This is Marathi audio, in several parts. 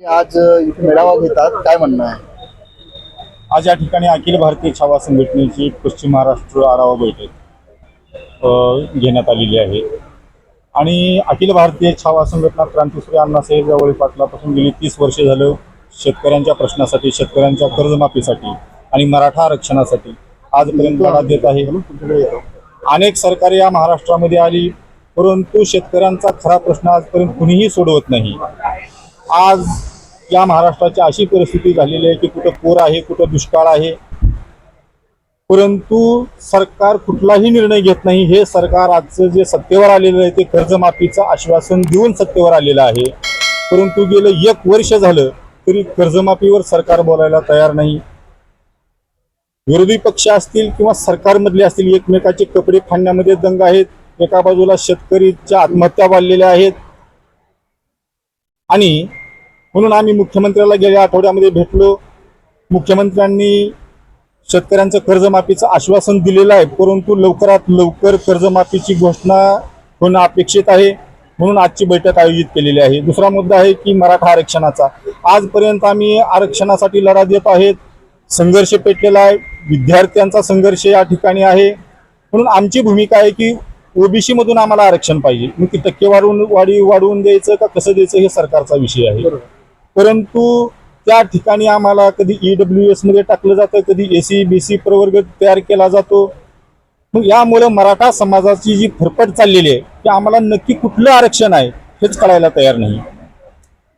आज मेळावा घेतात काय म्हणणं आहे? आज या ठिकाणी अखिल भारतीय छावा संघटनेची पश्चिम महाराष्ट्र आढावा बैठक अ, घेण्यात आलेली आहे. आणि अखिल भारतीय छावा संघटना क्रांतीसूर्य अण्णासाहेब जावळे पाटलापासून गेली तीस वर्षे झालं शेतकऱ्यांच्या प्रश्नासाठी शेतकऱ्यांच्या कर्जमाफीसाठी आणि मराठा आरक्षणासाठी आजपर्यंत लढा देत आहे. तुमच्याकडे येतो अनेक सरकारे या महाराष्ट्रामध्ये आली परंतु शेतकऱ्यांचा खरा प्रश्न आजपर्यंत कुणीही सोडवत नाही. आज या महाराष्ट्राची अशी परिस्थिती झालेली आहे की कुठं पूर आहे कुठं दुष्काळ आहे. परंतु सरकार कुठलाही निर्णय घेत नाही. हे सरकार आजचं जे सत्तेवर आलेलं आहे ते कर्जमाफीचं आश्वासन देऊन सत्तेवर आलेलं आहे. परंतु गेलं एक वर्ष झालं तरी कर्जमाफीवर सरकार बोलायला तयार नाही. विरोधी पक्ष असतील किंवा सरकारमधले असतील एकमेकाचे कपडे फाडण्यामध्ये दंग आहेत. एका बाजूला शेतकरीच्या आत्महत्या वाढलेल्या आहेत. आणि म्हणून आम्ही मुख्यमंत्र्याला गेल्या आठवड्यामध्ये भेटलो. मुख्यमंत्र्यांनी शेतकऱ्यांचं कर्जमाफीचं आश्वासन दिलेलं आहे परंतु लवकरात लवकर कर्जमाफीची घोषणा होणं अपेक्षित आहे म्हणून आजची बैठक आयोजित केलेली आहे. दुसरा मुद्दा आहे की मराठा आरक्षणाचा. आजपर्यंत आम्ही आरक्षणासाठी लढा देत आहेत. संघर्ष पेटलेला आहे. विद्यार्थ्यांचा संघर्ष या ठिकाणी आहे. म्हणून आमची भूमिका आहे की ओबीसी मधून आम्हाला आरक्षण पाहिजे. मग ती टक्के वाढवून वाढी वाढवून द्यायचं का कसं द्यायचं हे सरकारचा विषय आहे. परंतु त्या ठिकाणी आम्हाला कधी ई एसमध्ये टाकलं जातं कधी ए सी बी सी प्रवर्ग तयार केला जातो. मग यामुळे मराठा समाजाची जी फरफट चाललेली आहे की आम्हाला नक्की कुठलं आरक्षण आहे हेच कळायला तयार नाही.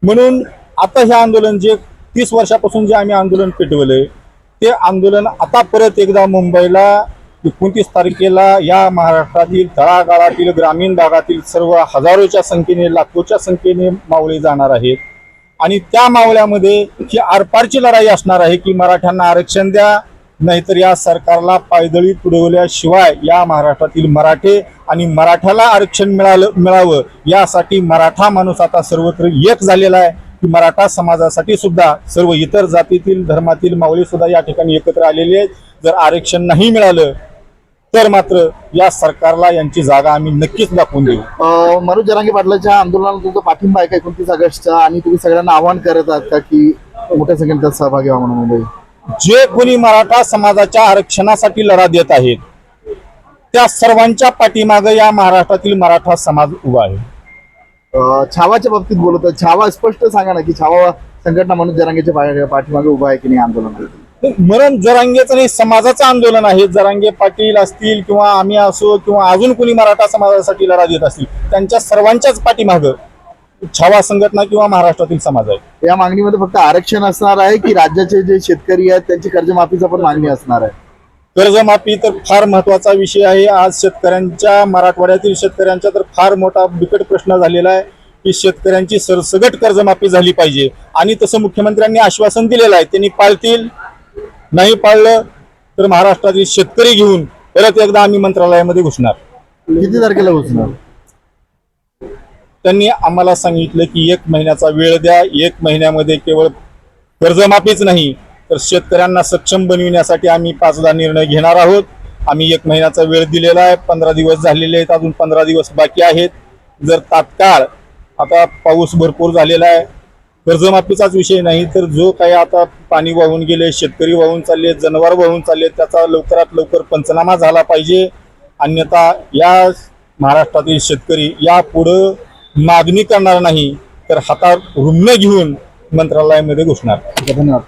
म्हणून आता हे आंदोलन जे तीस वर्षापासून जे आम्ही आंदोलन पेटवलंय ते आंदोलन आता परत एकदा मुंबईला एकोणतीस तारखेला या महाराष्ट्रातील तळागाळातील ग्रामीण भागातील सर्व हजारोच्या संख्येने लाखोच्या संख्येने मावळे जाणार आहेत. आणि त्या मावळ्यामध्ये ही आरपारची लढाई असणार आहे की मराठ्यांना आरक्षण द्या नाहीतर या सरकारला पायदळी तुडवल्याशिवाय या महाराष्ट्रातील मराठे आणि मराठ्याला आरक्षण मिळालं मिळावं यासाठी मराठा माणूस आता सर्वत्र एक झालेला आहे. की मराठा समाजासाठी सुद्धा सर्व इतर जातीतील धर्मातील मावळी सुद्धा या ठिकाणी एकत्र आलेले आहेत. जर आरक्षण नाही मिळालं तर मात्र या सरकारला यांची जागा आम्ही नक्कीच दाखवून देऊ. मनोज जरांगे पाटलाच्या आंदोलनाला तुमचा पाठिंबा आहे का एकोणतीस ऑगस्टचा? आणि तुम्ही सगळ्यांना आवाहन करत आहात का की मोठ्या संख्येने त्यात सहभागी व्हा म्हणून मुंबई? जे कोणी मराठा समाजाच्या आरक्षणासाठी लढा देत आहेत त्या सर्वांच्या पाठीमागं या महाराष्ट्रातील मराठा समाज उभा आहे. छावाच्या बाबतीत बोलत आहे छावा स्पष्ट सांगा ना की छावा संघटना मनोज जरांगेच्या पाठीमागे उभा आहे की नाही आंदोलनात मरण जरांगेचं नाही समाजाचं आंदोलन आहे. जरांगे पाटील असतील किंवा आम्ही असो किंवा अजून कोणी मराठा समाजासाठी लढा देत असतील त्यांच्या सर्वांच्याच पाठीमागं छावा संघटना किंवा महाराष्ट्रातील समाज आहे. या मागणीमध्ये फक्त आरक्षण असणार आहे की राज्याचे जे शेतकरी आहेत त्यांची कर्जमाफीचा पण मागणी असणार आहे? कर्जमाफी तर फार महत्त्वाचा विषय आहे. आज शेतकऱ्यांच्या मराठवाड्यातील शेतकऱ्यांचा तर फार मोठा बिकट प्रश्न झालेला आहे की शेतकऱ्यांची सरसगट कर्जमाफी झाली पाहिजे. आणि तसं मुख्यमंत्र्यांनी आश्वासन दिलेलं आहे. त्यांनी पाळतील नाही पाळलं तर महाराष्ट्रातील शेतकरी घेऊन परत एकदा आम्ही मंत्रालयामध्ये घुसणार. किती तारखेला घोषणार त्यांनी आम्हाला सांगितलं की एक महिन्याचा वेळ द्या. एक महिन्यामध्ये केवळ कर्जमाफीच नाही तर शेतकऱ्यांना सक्षम बनविण्यासाठी आम्ही पाचदा निर्णय घेणार आहोत. आम्ही एक महिन्याचा वेळ दिलेला आहे. पंधरा दिवस झालेले आहेत. अजून पंधरा दिवस बाकी आहेत. जर तात्काळ आता पाऊस भरपूर झालेला आहे कर्जमाफीचाच विषय नाही तर जो काही आता पाणी वाहून गेले शेतकरी वाहून चालले जनावर वाहून चालले त्याचा लवकरात लवकर पंचनामा झाला पाहिजे. अन्यथा या महाराष्ट्रातील शेतकरी यापुढं मागणी करणार नाही तर हातात रुग्ण घेऊन मंत्रालयामध्ये घुसणार. धन्यवाद.